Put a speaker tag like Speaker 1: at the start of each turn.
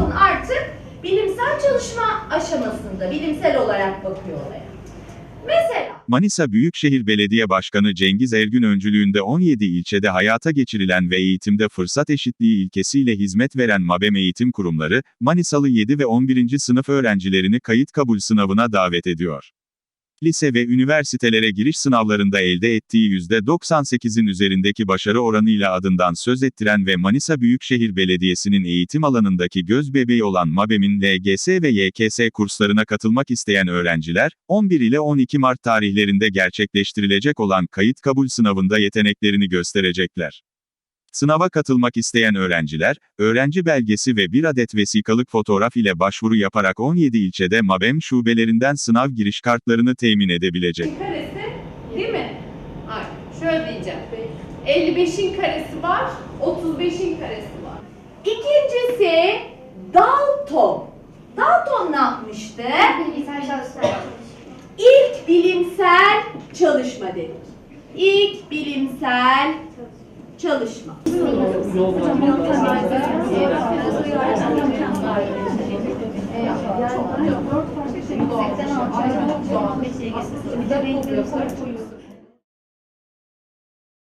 Speaker 1: Son artık bilimsel çalışma aşamasında, bilimsel olarak bakıyor olaya. Mesela
Speaker 2: Manisa Büyükşehir Belediye Başkanı Cengiz Ergün öncülüğünde 17 ilçede hayata geçirilen ve eğitimde fırsat eşitliği ilkesiyle hizmet veren MABEM Eğitim Kurumları, Manisalı 7 ve 11. sınıf öğrencilerini kayıt kabul sınavına davet ediyor. Lise ve üniversitelere giriş sınavlarında elde ettiği %98'in üzerindeki başarı oranıyla adından söz ettiren ve Manisa Büyükşehir Belediyesi'nin eğitim alanındaki göz bebeği olan MABEM'in LGS ve YKS kurslarına katılmak isteyen öğrenciler, 11 ile 12 Mart tarihlerinde gerçekleştirilecek olan kayıt kabul sınavında yeteneklerini gösterecekler. Sınava katılmak isteyen öğrenciler, öğrenci belgesi ve bir adet vesikalık fotoğraf ile başvuru yaparak 17 ilçede MABEM şubelerinden sınav giriş kartlarını temin edebilecek.
Speaker 1: karesi değil mi? Hayır, şöyle diyeceğim. 55'in karesi var, 35'in karesi var. İkincisi Dalton. Dalton ne yapmıştı?
Speaker 3: Bilgisayar çalışma.
Speaker 1: İlk bilimsel çalışma dedik. İlk bilimsel çalışma çalışma. Yol yani dört farklı şekilde ayrılıp bir şeye geçmesi, bir de renkleri koyuyoruz.